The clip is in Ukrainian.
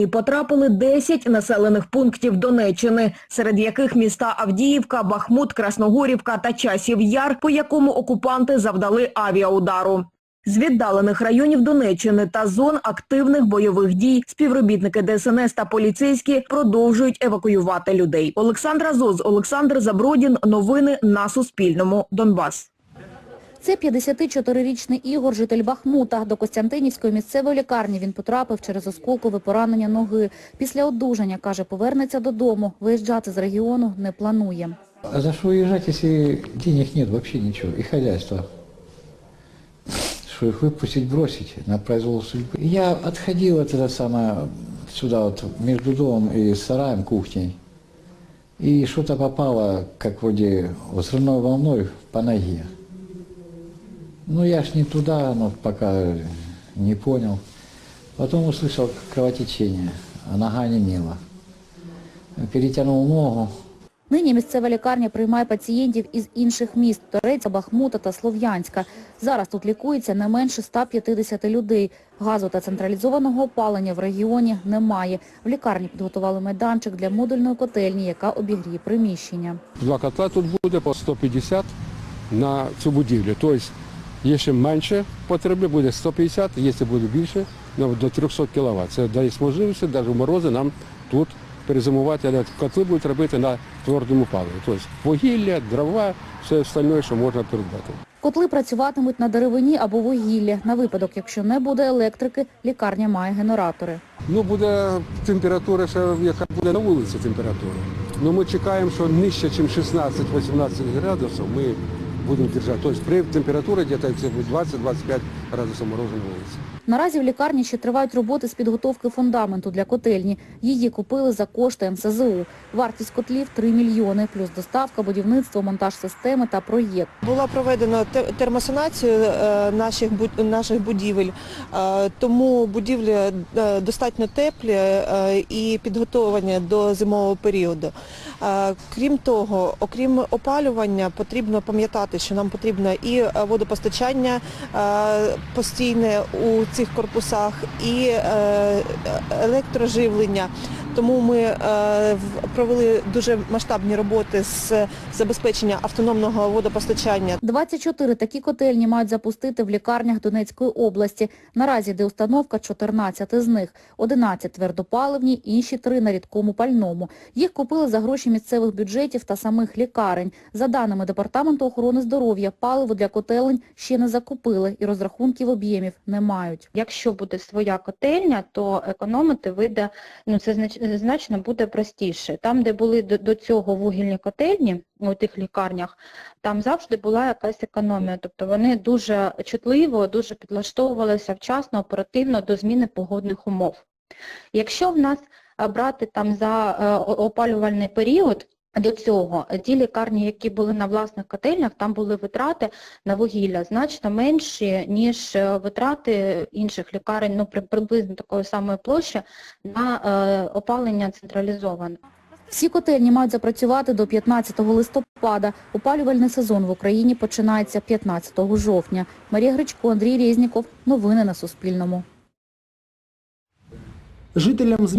І потрапили 10 населених пунктів Донеччини, серед яких міста Авдіївка, Бахмут, Красногорівка та Часів Яр, по якому окупанти завдали авіаудару. З віддалених районів Донеччини та зон активних бойових дій співробітники ДСНС та поліцейські продовжують евакуювати людей. Олександра Зоз, Олександр Забродін. Новини на Суспільному. Донбас. Це 54-річний Ігор, житель Бахмута. До Костянтинівської місцевої лікарні він потрапив через осколкове поранення ноги. Після одужання, каже, повернеться додому. Виїжджати з регіону не планує. А за что уезжать, если денег нет вообще ничего, и хозяйства? Что их выпустить, бросить на произвол судьбы? Я отходил от это самое сюда вот между домом и сараем, кухней. И что-то попало, как вроде взрывной волной по ноге. Ну я ж не туда, но пока не понял. Потом услышал кровотечение, а нога немела. Перетянул ногу, Нині місцева лікарня приймає пацієнтів із інших міст – Торецька, Бахмута та Слов'янська. Зараз тут лікується не менше 150 людей. Газу та централізованого опалення в регіоні немає. В лікарні підготували майданчик для модульної котельні, яка обігріє приміщення. Два котла тут буде по 150 на цю будівлю. Тобто, якщо менше потреби, буде 150, якщо буде більше, ну, до 300 кВт. Це дасть можливість навіть в морози нам тут перезимувати, але котли будуть робити на твердому паливі. Тобто вугілля, дрова, все остальне, що можна придбати. Котли працюватимуть на деревині або вугіллі. На випадок, якщо не буде електрики, лікарня має генератори. Ну, буде температура, ще, яка буде на вулиці температура. Ну, ми чекаємо, що нижче, ніж 16-18 градусів, ми будемо держати. Тобто при температурі десь це буде 20-25 градусів морозу на вулиці. Наразі в лікарні ще тривають роботи з підготовки фундаменту для котельні. Її купили за кошти МСЗУ. Вартість котлів – 3 мільйони, плюс доставка, будівництво, монтаж системи та проєкт. Була проведена те- термосанація е, наших наших будівель, е, тому будівлі е, достатньо теплі і підготовлені до зимового періоду. Крім того, окрім опалювання, потрібно пам'ятати, що нам потрібно і водопостачання постійне у цих корпусах, і е, електроживлення. Тому ми е, провели дуже масштабні роботи з забезпечення автономного водопостачання 24 такі котельні мають запустити в лікарнях Донецької області. Наразі де установка 14 з них. 11 твердопаливні, інші 3 на рідкому пальному. Їх купили за гроші місцевих бюджетів та самих лікарень. За даними Департаменту охорони здоров'я, паливо для котелень ще не закупили і розрахунків об'ємів не мають. Якщо буде своя котельня, то економити вийде, ну це знач- значно буде простіше. Там, де були до, до цього вугільні котельні, у тих лікарнях, там завжди була якась економія. Тобто вони дуже чутливо, дуже підлаштовувалися вчасно, оперативно до зміни погодних умов. Якщо в нас брати там за е, опалювальний період, до цього ті лікарні, які були на власних котельнях, там були витрати на вугілля значно менші, ніж е, витрати інших лікарень, ну приблизно такої самої площі на е, опалення централізоване. Всі котельні мають запрацювати до 15 листопада. Опалювальний сезон в Україні починається 15 жовтня. Марія Гречко, Андрій Резніков. Новини на Суспільному. Жителям звільнених